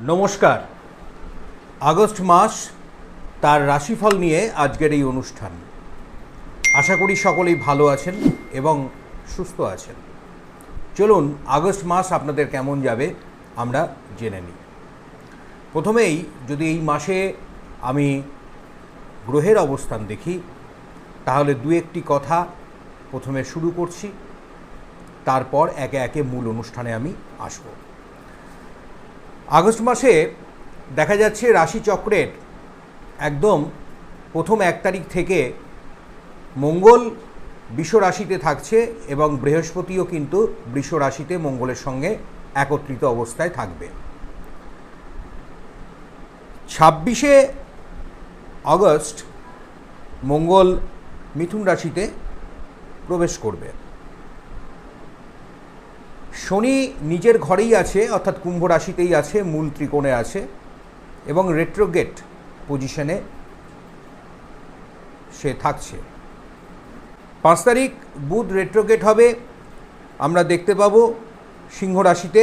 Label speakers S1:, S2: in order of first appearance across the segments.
S1: নমস্কার। আগস্ট মাস তার রাশিফল নিয়ে আজকের এই অনুষ্ঠান। আশা করি সকলেই ভালো আছেন এবং সুস্থ আছেন। চলুন আগস্ট মাস আপনাদের কেমন যাবে আমরা জেনে নিই। প্রথমেই যদি এই মাসে আমি গ্রহের অবস্থান দেখি, তাহলে দু একটি কথা প্রথমে শুরু করছি, তারপর একে একে মূল অনুষ্ঠানে আমি আসব। আগস্ট মাসে দেখা যাচ্ছে রাশিচক্রের একদম প্রথম এক তারিখ থেকে মঙ্গল বৃষ রাশিতে থাকছে এবং বৃহস্পতিও কিন্তু বৃষ রাশিতে মঙ্গলের সঙ্গে একত্রিত অবস্থায় থাকবে। ছাব্বিশে আগস্ট মঙ্গল মিথুন রাশিতে প্রবেশ করবে। শনি নিজের ঘরেই আছে, অর্থাৎ কুম্ভ রাশিতেই আছে, মূল ত্রিকোণে আছে, এবং রেট্রোগেট পজিশনে সে থাকছে। পাঁচ তারিখ বুধ রেট্রোগেট হবে, আমরা দেখতে পাবো সিংহ রাশিতে,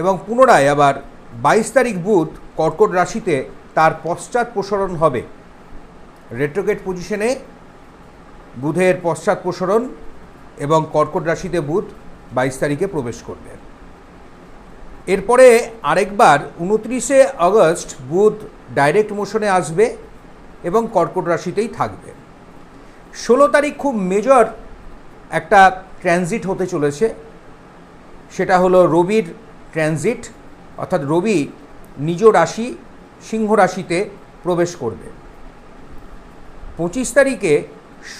S1: এবং পুনরায় আবার বাইশ তারিখ বুধ কর্কট রাশিতে তার পশ্চাৎ প্রসারণ হবে। রেট্রোগেট পজিশনে বুধের পশ্চাৎ প্রসারণ এবং কর্কট রাশিতে বুধ বাইশ তারিখে প্রবেশ করবে। এরপরে আরেকবার উনত্রিশে আগস্ট বুধ ডাইরেক্ট মোশনে আসবে এবং কর্কট রাশিতেই থাকবে। ষোলো তারিখ খুব মেজর একটা ট্রানজিট হতে চলেছে। সেটা হলো রবির ট্রানজিট অর্থাৎ রবি নিজ রাশি, সিংহ রাশিতে প্রবেশ করবে। পঁচিশ তারিখে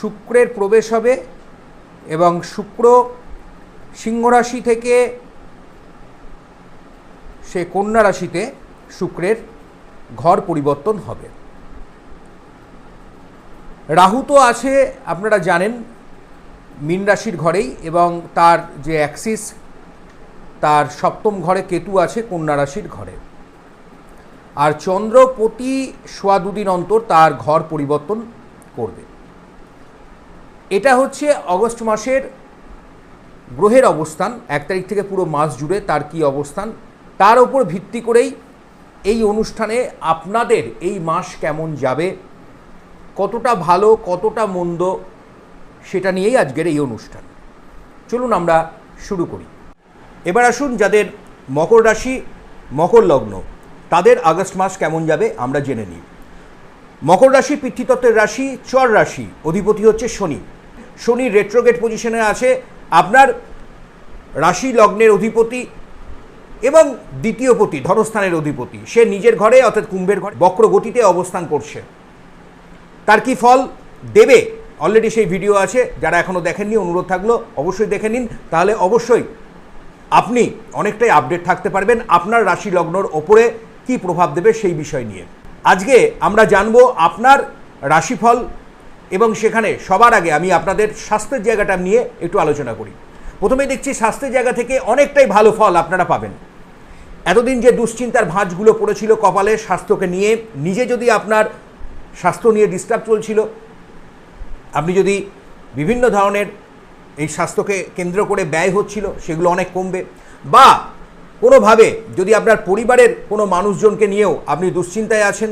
S1: শুক্রের প্রবেশ হবে এবং শুক্র সিংহ রাশি থেকে সে কন্যা রাশিতে শুক্রের ঘর পরিবর্তন হবে। রাহু তো আছে, আপনারা জানেন, মীন রাশির ঘরেই এবং তার যে অ্যাক্সিস, তার সপ্তম ঘরে কেতু আছে কন্যা রাশির ঘরে। আর চন্দ্র প্রতি সোয়া দুদিন অন্তর তার ঘর পরিবর্তন করবে। এটা হচ্ছে অগস্ট মাসের গ্রহের অবস্থান, এক তারিখ থেকে পুরো মাস জুড়ে তার কি অবস্থান, তার ওপর ভিত্তি করেই এই অনুষ্ঠানে আপনাদের এই মাস কেমন যাবে, কতটা ভালো, কতটা মন্দ, সেটা নিয়েই আজকের এই অনুষ্ঠান। চলুন আমরা শুরু করি। এবার আসুন যাদের মকর রাশি, মকর লগ্ন, তাদের আগস্ট মাস কেমন যাবে আমরা জেনে নিই। মকর রাশি পিতৃতত্ত্বের রাশি, চর রাশি, অধিপতি হচ্ছে শনি। শনি রেট্রোগেট পজিশনে আছে আপনার রাশি লগ্নের অধিপতি এবং দ্বিতীয় পতি, ধনস্থানের অধিপতি। সে নিজের ঘরে অর্থাৎ কুম্ভের ঘরে বক্র গতিতে অবস্থান করছে। তার কি ফল দেবে? অলরেডি সেই ভিডিও আছে। যারা এখনও দেখেননি, অনুরোধ থাকল, অবশ্যই দেখে নিন। তাহলে অবশ্যই আপনি অনেকটাই আপডেট থাকতে পারবেন আপনার রাশি লগ্নর ওপরে কি প্রভাব দেবে সেই বিষয় নিয়ে। আজকে আমরা জানব আপনার রাশিফল এবং সেখানে সবার আগে আমি আপনাদের স্বাস্থ্যের জায়গাটা নিয়ে একটু আলোচনা করি। প্রথমেই দেখছি স্বাস্থ্যের জায়গা থেকে অনেকটাই ভালো ফল আপনারা পাবেন। এতদিন যে দুশ্চিন্তার ভাঁজগুলো পড়েছিল কপালে স্বাস্থ্যকে নিয়ে, নিজে যদি আপনার স্বাস্থ্য নিয়ে ডিস্টার্ব চলছিল, আপনি যদি বিভিন্ন ধরনের এই স্বাস্থ্যকে কেন্দ্র করে ব্যয় হচ্ছিল, সেগুলো অনেক কমবে বা কোনোভাবে যদি আপনার পরিবারের কোনো মানুষজনকে নিয়েও আপনি দুশ্চিন্তায় আছেন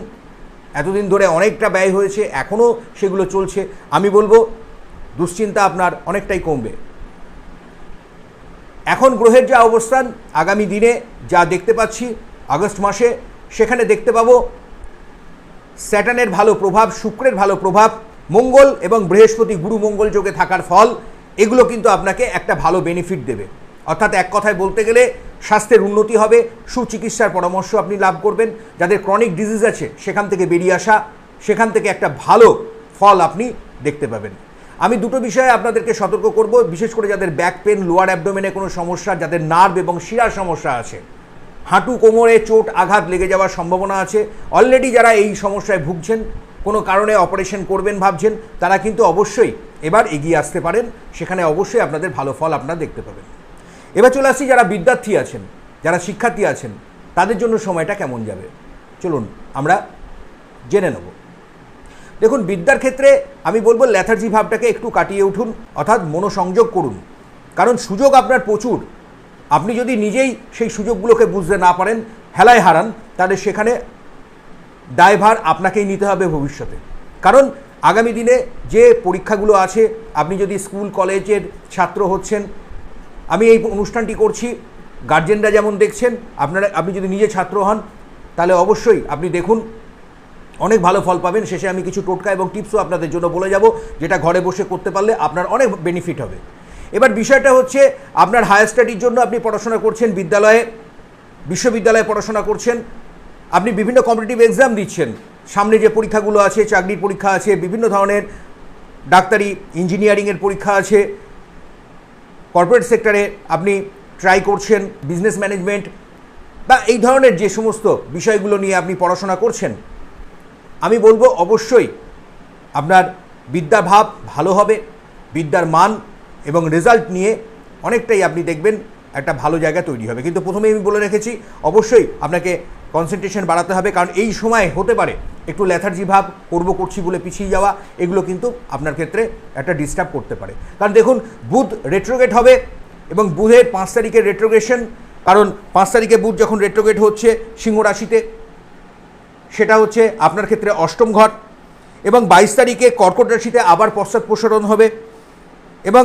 S1: এতদিন ধরে অনেকটা ব্যয় হয়েছে, এখনও সেগুলো চলছে। আমি বলব, দুশ্চিন্তা আপনার অনেকটাই কমবে। এখন গ্রহের যা অবস্থান, আগামী দিনে যা দেখতে পাচ্ছি, আগস্ট মাসে, সেখানে দেখতে পাবো স্যাটানের ভালো প্রভাব, শুক্রের ভালো প্রভাব, মঙ্গল এবং বৃহস্পতি গুরু মঙ্গল যোগে থাকার ফল, এগুলো কিন্তু আপনাকে একটা ভালো বেনিফিট দেবে। অর্থাৎ এক কথায় বলতে গেলে স্বাস্থ্যের উন্নতি হবে, সুচিকিৎসার পরামর্শ আপনি লাভ করবেন। যাদের ক্রনিক ডিজিজ আছে, সেখান থেকে বেরিয়ে আসা, সেখান থেকে একটা ভালো ফল আপনি দেখতে পাবেন। আমি দুটো বিষয়ে আপনাদেরকে সতর্ক করব, বিশেষ করে যাদের ব্যাক পেন লোয়ার অ্যাবডোমেনে কোনো সমস্যা, যাদের নার্ভ এবং শিরার সমস্যা আছে। হাঁটু, কোমরে, চোট, আঘাত লেগে যাওয়ার সম্ভাবনা আছে। অলরেডি যারা এই সমস্যায় ভুগছেন, কোনো কারণে অপারেশন করবেন ভাবছেন, তারা কিন্তু অবশ্যই এবার এগিয়ে আসতে পারেন। সেখানে অবশ্যই আপনাদের ভালো ফল আপনারা দেখতে পাবেন। এবার চলে আসছি যারা বিদ্যার্থী আছেন, যারা শিক্ষার্থী আছেন, তাদের জন্য সময়টা কেমন যাবে? চলুন, আমরা জেনে নেব। দেখুন, বিদ্যার ক্ষেত্রে আমি বলব ল্যাথার্জি ভাবটাকে একটু কাটিয়ে উঠুন, অর্থাৎ মনোসংযোগ করুন। কারণ সুযোগ আপনার প্রচুর। আপনি যদি নিজেই সেই সুযোগগুলোকে বুঝতে না পারেন, হেলায় হারান, তাহলে সেখানে দায়ভার আপনাকেই নিতে হবে ভবিষ্যতে। কারণ আগামী দিনে যে পরীক্ষাগুলো আছে, আপনি যদি স্কুল, কলেজের ছাত্র হচ্ছেন আমি এই অনুষ্ঠানটি করছি। গার্জেনরা যেমন দেখছেন, আপনারা, আপনি যদি নিজে ছাত্র হন, তাহলে অবশ্যই আপনি দেখুন। অনেক ভালো ফল পাবেন। শেষে আমি কিছু টোটকা এবং টিপসও আপনাদের জন্য বলে যাব, যেটা ঘরে বসে করতে পারলে আপনার অনেক বেনিফিট হবে। এবার বিষয়টা হচ্ছে, আপনার হায়ার স্টাডির জন্য আপনি পড়াশোনা করছেন বিদ্যালয়ে, বিশ্ববিদ্যালয়ে পড়াশোনা করছেন, আপনি বিভিন্ন কম্পিটিটিভ এক্সাম দিচ্ছেন। সামনে যে পরীক্ষাগুলো আছে, চাকরির পরীক্ষা আছে, বিভিন্ন ধরনের ডাক্তারি ইঞ্জিনিয়ারিংয়ের পরীক্ষা আছে কর্পোরেট সেক্টরে আপনি ট্রাই করছেন বিজনেস ম্যানেজমেন্ট বা এই ধরনের যে সমস্ত বিষয়গুলো নিয়ে আপনি পড়াশোনা করছেন, আমি বলব অবশ্যই আপনার বিদ্যার ভাব ভালো হবে, বিদ্যার মান এবং রেজাল্ট নিয়ে অনেকটাই আপনি দেখবেন একটা ভালো জায়গা তৈরি হবে। কিন্তু প্রথমেই আমি বলে রেখেছি, অবশ্যই আপনাকে কনসেন্ট্রেশন বাড়াতে হবে, কারণ এই সময় হতে পারে একটু ল্যাথার্জি ভাব করব করছি বলে পিছিয়ে যাওয়া, এগুলো কিন্তু আপনার ক্ষেত্রে একটা ডিস্টার্ব করতে পারে। কারণ দেখুন, বুধ রেট্রোগেট হবে এবং বুধের পাঁচ তারিখের রেট্রোগেশন কারণ পাঁচ তারিখে বুধ যখন রেট্রোগেট হচ্ছে সিংহ রাশিতে, সেটা হচ্ছে আপনার ক্ষেত্রে অষ্টম ঘর এবং বাইশ তারিখে কর্কট রাশিতে আবার পশ্চাৎ প্রসারণ হবে এবং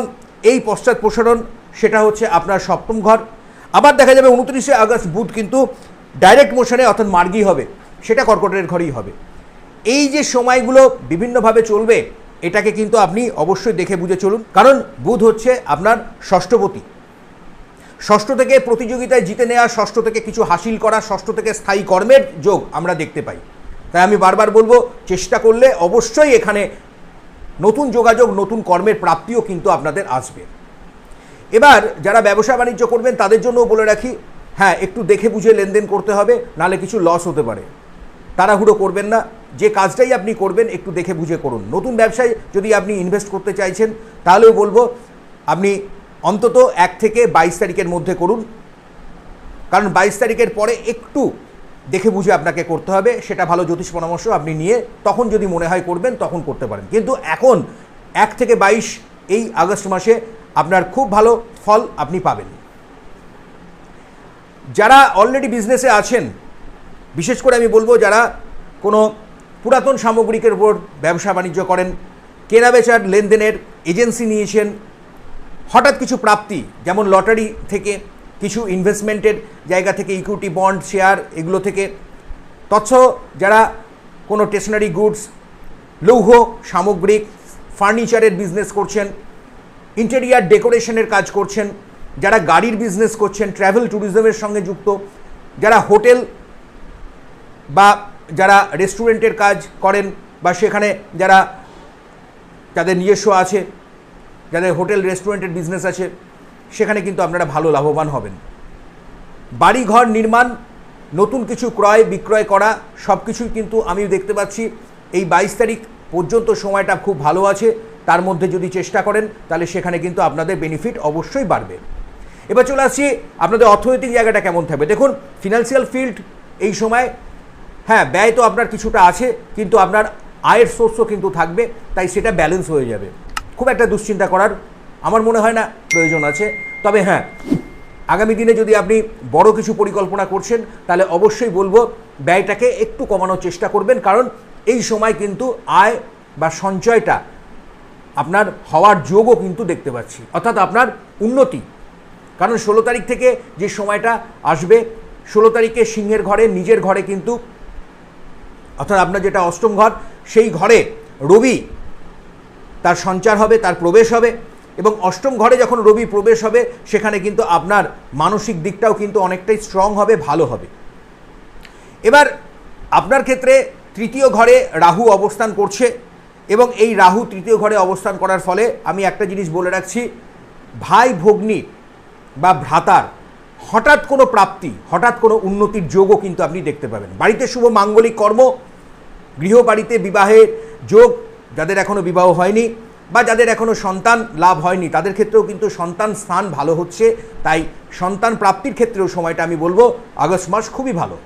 S1: এই পশ্চাৎ প্রসারণ, সেটা হচ্ছে আপনার সপ্তম ঘর। আবার দেখা যাবে উনত্রিশে আগস্ট বুধ কিন্তু ডাইরেক্ট মোশনে অর্থাৎ মার্গী হবে, সেটা কর্কটের ঘরেই হবে। এই যে সময়গুলো বিভিন্নভাবে চলবে, এটাকে কিন্তু আপনি অবশ্যই দেখে বুঝে চলুন। কারণ বুধ হচ্ছে আপনার ষষ্ঠপতি। ষষ্ঠ থেকে প্রতিযোগিতায় জিতে নেওয়া ষষ্ঠ থেকে কিছু হাসিল করা, ষষ্ঠ থেকে স্থায়ী কর্মের যোগ আমরা দেখতে পাই। তাই আমি বারবার বলব, চেষ্টা করলে অবশ্যই এখানে নতুন যোগাযোগ, নতুন কর্মের প্রাপ্তিও কিন্তু আপনাদের আসবে। এবার যারা ব্যবসা বাণিজ্য করবেন, তাদের জন্যও বলে রাখি হ্যাঁ একটু দেখে বুঝে লেনদেন করতে হবে নাহলে কিছু লস হতে পারে। তাড়াহুড়ো করবেন না। যে কাজটাই আপনি করবেন, একটু দেখে বুঝে করুন। নতুন ব্যবসায় যদি আপনি ইনভেস্ট করতে চাইছেন, তাহলেও বলব, আপনি অন্তত এক থেকে বাইশ তারিখের মধ্যে করুন। কারণ বাইশ তারিখের পরে একটু দেখে বুঝে আপনাকে করতে হবে, সেটা ভালো জ্যোতিষ পরামর্শ আপনি নিয়ে তখন যদি মনে হয় করবেন, তখন করতে পারেন। কিন্তু এখন এক থেকে বাইশ এই আগস্ট মাসে আপনার খুব ভালো ফল আপনি পাবেন। যারা অলরেডি বিজনেসে আছেন, বিশেষ করে আমি বলব যারা কোনো পুরাতন সামগ্রিকের উপর ব্যবসা বাণিজ্য করেন। কেনা বেচার লেনদেনের এজেন্সি নিয়েছেন। হঠাৎ কিছু প্রাপ্তি, যেমন লটারি থেকে কিছু ইনভেস্টমেন্টের জায়গা থেকে ইকুইটি বন্ড শেয়ার এগুলো থেকে। তৎস যারা কোনো স্টেশনারি গুডস লৌহ, সামগ্রিক ফার্নিচারের বিজনেস করছেন ইন্টেরিয়ার ডেকোরেশনের কাজ করছেন, যারা গাড়ির বিজনেস করছেন ট্রাভেল ট্যুরিজমের সঙ্গে যুক্ত, যারা হোটেল বা যারা রেস্টুরেন্টের কাজ করেন বা সেখানে যারা যাদের নিজস্ব আছে, যাদের হোটেল, রেস্টুরেন্টের বিজনেস আছে, সেখানে কিন্তু আপনারা ভালো লাভবান হবেন। বাড়ি ঘর নির্মাণ, নতুন কিছু ক্রয়, বিক্রয় করা সব কিছুই কিন্তু আমি দেখতে পাচ্ছি। এই বাইশ তারিখ পর্যন্ত সময়টা খুব ভালো আছে। তার মধ্যে যদি চেষ্টা করেন, তাহলে সেখানে কিন্তু আপনাদের বেনিফিট অবশ্যই বাড়বে। এবার চলে আসছি, আপনাদের অর্থনৈতিক জায়গাটা কেমন থাকবে? দেখুন ফিনান্সিয়াল ফিল্ড এই সময় হ্যাঁ ব্যয় তো আপনার কিছুটা আছে, কিন্তু আপনার আয়ের সোর্সও কিন্তু থাকবে, তাই সেটা ব্যালেন্স হয়ে যাবে। খুব একটা দুশ্চিন্তা করার আমার মনে হয় না প্রয়োজন আছে। তবে হ্যাঁ আগামী দিনে যদি আপনি বড় কিছু পরিকল্পনা করছেন, তাহলে অবশ্যই বলব, ব্যয়টাকে একটু কমানোর চেষ্টা করবেন, কারণ এই সময় কিন্তু আয় বা সঞ্চয়টা আপনার হওয়ার যোগও কিন্তু দেখতে পাচ্ছি, অর্থাৎ আপনার উন্নতি। কারণ ষোলো তারিখ থেকে যে সময়টা আসবে, ষোলো তারিখে সিংহের ঘরে, নিজের ঘরে কিন্তু অর্থাৎ আপনার যেটা অষ্টম ঘর, সেই ঘরে রবি তার সঞ্চার হবে, তার প্রবেশ হবে এবং অষ্টম ঘরে যখন রবি প্রবেশ হবে, সেখানে কিন্তু আপনার মানসিক দিকটাও কিন্তু অনেকটাই স্ট্রং হবে, ভালো হবে। এবার আপনার ক্ষেত্রে তৃতীয় ঘরে রাহু অবস্থান করছে এবং এই রাহু তৃতীয় ঘরে অবস্থান করার ফলে আমি একটা জিনিস বলে রাখছি, ভাই ভগ্নী বা ভ্রাতার হঠাৎ কোনো প্রাপ্তি, হঠাৎ কোনো উন্নতির যোগও কিন্তু আপনি দেখতে পাবেন। বাড়িতে শুভ মাঙ্গলিক কর্ম গৃহবাড়িতে বিবাহের যোগ, যাদের এখনও বিবাহ হয়নি বা যাদের এখনও সন্তান লাভ হয়নি, তাদের ক্ষেত্রেও কিন্তু সন্তান স্থান ভালো হচ্ছে। তাই সন্তান প্রাপ্তির ক্ষেত্রেও সময়টা আমি বলব, আগস্ট মাস খুবই ভালো।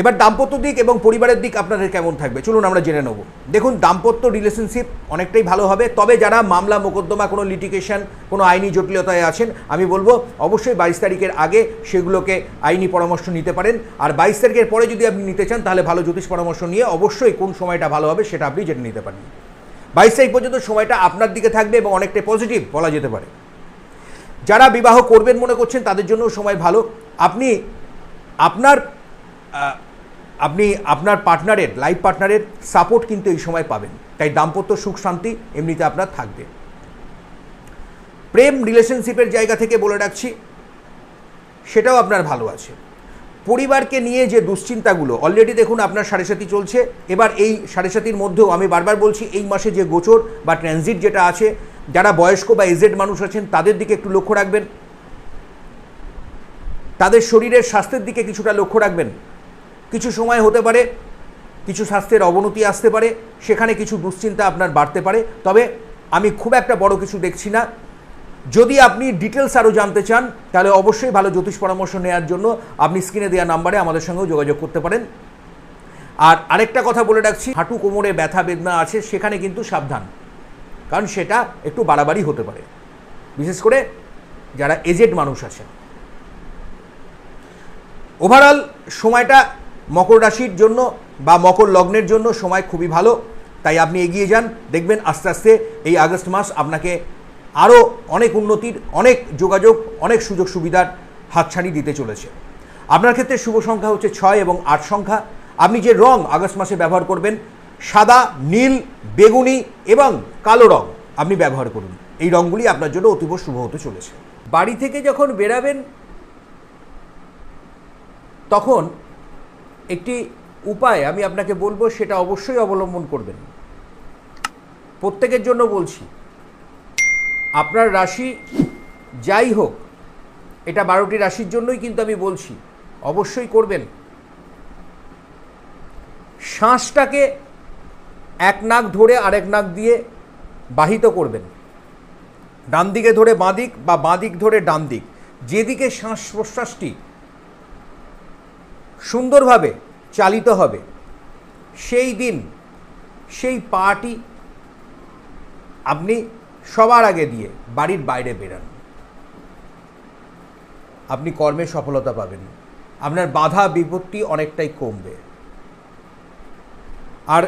S1: এবার দাম্পত্য দিক এবং পরিবারের দিক আপনাদের কেমন থাকবে? চলুন আমরা জেনে নেব। দেখুন, দাম্পত্য রিলেশনশিপ অনেকটাই ভালো হবে, তবে যারা মামলা, মোকদ্দমা, কোনো লিটিগেশন কোনো আইনি জটিলতায় আছেন, আমি বলব অবশ্যই বাইশ তারিখের আগে সেগুলোকে আইনি পরামর্শ নিতে পারেন। আর বাইশ তারিখের পরে যদি আপনি নিতে চান, তাহলে ভালো জ্যোতিষ পরামর্শ নিয়ে অবশ্যই কোন সময়টা ভালো হবে সেটা আপনি জেনে নিতে পারেন। বাইশ তারিখ পর্যন্ত সময়টা আপনার দিকে থাকবে এবং অনেকটাই পজিটিভ বলা যেতে পারে। যারা বিবাহ করবেন মনে করছেন, তাদের জন্য সময় ভালো। আপনি আপনার আপনি আপনার পার্টনারের লাইফ পার্টনারের সাপোর্ট কিন্তু এই সময় পাবেন। তাই দাম্পত্য সুখ শান্তি এমনিতে আপনার থাকবে। প্রেম রিলেশনশিপের জায়গা থেকে বলে রাখছি, সেটাও আপনার ভালো আছে। পরিবারকে নিয়ে যে দুশ্চিন্তাগুলো অলরেডি দেখুন আপনার সাড়ে সাথী চলছে, এবার এই সাড়ে সাথীর মধ্যেও আমি বারবার বলছি, এই মাসে যে গোচর বা ট্রানজিট যেটা আছে, যারা বয়স্ক বা এজেড মানুষ আছেন, তাদের দিকে একটু লক্ষ্য রাখবেন। তাদের শরীরের স্বাস্থ্যের দিকে কিছুটা লক্ষ্য রাখবেন। কিছু সময় হতে পারে, কিছু স্বাস্থ্যের অবনতি আসতে পারে, সেখানে কিছু দুশ্চিন্তা আপনার বাড়তে পারে। তবে আমি খুব একটা বড় কিছু দেখছি না। যদি আপনি ডিটেলস আরও জানতে চান, তাহলে অবশ্যই ভালো জ্যোতিষ পরামর্শ নেওয়ার জন্য আপনি স্ক্রিনে দেওয়া নাম্বারে আমাদের সঙ্গেও যোগাযোগ করতে পারেন। আর আরেকটা কথা বলে রাখছি, হাঁটু কোমরে ব্যথা বেদনা আছে, সেখানে কিন্তু সাবধান। কারণ সেটা একটু বাড়াবাড়ি হতে পারে। বিশেষ করে যারা এজেড মানুষ আছেন। ওভারঅল সময়টা মকর রাশির জন্য বা মকর লগ্নের জন্য সময় খুবই ভালো। তাই আপনি এগিয়ে যান। দেখবেন আস্তে আস্তে এই আগস্ট মাস আপনাকে আরও অনেক উন্নতির, অনেক যোগাযোগ, অনেক সুযোগ সুবিধার হাতছানি দিতে চলেছে। আপনার ক্ষেত্রে শুভ সংখ্যা হচ্ছে ছয় এবং আট সংখ্যা। আপনি যে রং আগস্ট মাসে ব্যবহার করবেন, সাদা, নীল, বেগুনি এবং কালো রং আপনি ব্যবহার করুন। এই রঙগুলি আপনার জন্য অতীব শুভ হতে চলেছে। বাড়ি থেকে যখন বেরাবেন, তখন একটি উপায় আমি আপনাকে বলব, সেটা অবশ্যই অবলম্বন করবেন। প্রত্যেকের জন্য বলছি, আপনার রাশি যাই হোক, এটা বারোটি রাশির জন্যই কিন্তু আমি বলছি, অবশ্যই করবেন। শ্বাসটাকে এক নাক ধরে আরেক নাক দিয়ে বাহিত করবেন। ডান দিকে ধরে বাঁ দিক বা বাঁ দিক ধরে ডান দিক। যেদিকে শ্বাস প্রশ্বাসটি সুন্দরভাবে চালিত হবে। সেই দিন, সেই পাটি আপনি সবার আগে দিয়ে বাড়ির বাইরে বেরান। আপনি কর্মে সফলতা পাবেন। আপনার বাধা বিপত্তি অনেকটাই কমবে। আর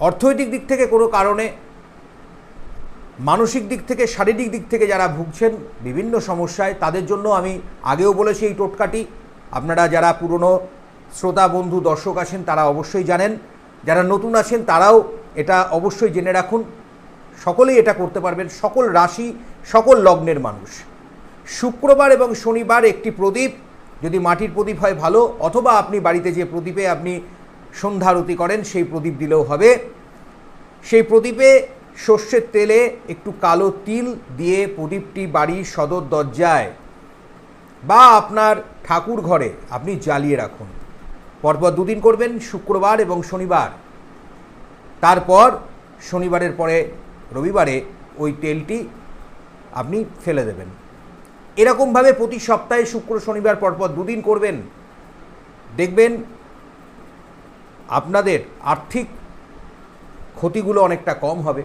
S1: অর্থনৈতিক দিক থেকে কোনো কারণে, মানসিক দিক থেকে, শারীরিক দিক থেকে যারা ভুগছেন বিভিন্ন সমস্যায়, তাদের জন্য আমি আগেও বলেছি এই টোটকাটি আপনারা যারা পুরনো শ্রোতা, বন্ধু, দর্শক আছেন, তারা অবশ্যই জানেন। যারা নতুন আছেন, তারাও এটা অবশ্যই জেনে রাখুন। সকলেই এটা করতে পারবেন। সকল রাশি, সকল লগ্নের মানুষ। শুক্রবার এবং শনিবার একটি প্রদীপ। যদি মাটির প্রদীপ হয়, ভালো। অথবা আপনি বাড়িতে যে প্রদীপে আপনি সন্ধ্যারতি করেন, সেই প্রদীপ দিলেও হবে। সেই প্রদীপে সর্ষের তেলে একটু কালো তিল দিয়ে প্রদীপটি বাড়ির সদর দরজায় বা আপনার ঠাকুর ঘরে আপনি জ্বালিয়ে রাখুন। পরপর দুদিন করবেন, শুক্রবার এবং শনিবার। তারপর শনিবারের পরে রবিবারে ওই তেলটি আপনি ফেলে দেবেন। এরকমভাবে প্রতি সপ্তাহে শুক্র, শনিবার পরপর দুদিন করবেন। দেখবেন আপনাদের আর্থিক ক্ষতিগুলো অনেকটা কম হবে।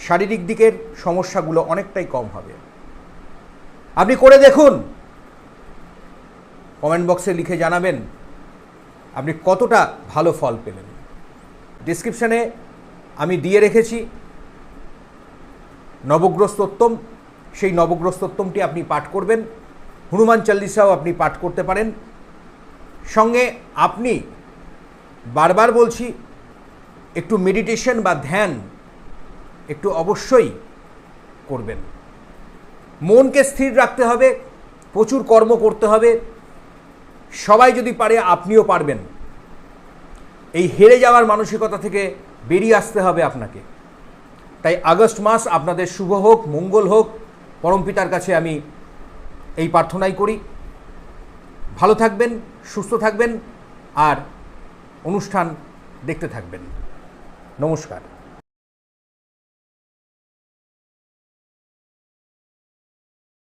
S1: শারীরিক দিকের সমস্যাগুলো অনেকটাই কম হবে। আপনি করে দেখুন কমেন্ট বক্সে লিখে জানাবেন আপনি কতটা ভালো ফল পেলেন। ডিসক্রিপশানে আমি দিয়ে রেখেছি নবগ্রস্তোত্তম, সেই নবগ্রস্তোত্তমটি আপনি পাঠ করবেন। হনুমান চল্লিশাও আপনি পাঠ করতে পারেন। সঙ্গে আপনি বারবার বলছি, একটু মেডিটেশন বা ধ্যান একটু অবশ্যই করবেন। মনকে স্থির রাখতে হবে, প্রচুর কর্ম করতে হবে। সবাই যদি পারে, আপনিও পারবেন। এই হেরে যাওয়ার মানসিকতা থেকে বেরিয়ে আসতে হবে আপনাকে। তাই আগস্ট মাস আপনাদের শুভ হোক, মঙ্গল হোক পরমপিতার কাছে আমি এই প্রার্থনাই করি। ভালো থাকবেন, সুস্থ থাকবেন, আর অনুষ্ঠান দেখতে থাকবেন। নমস্কার।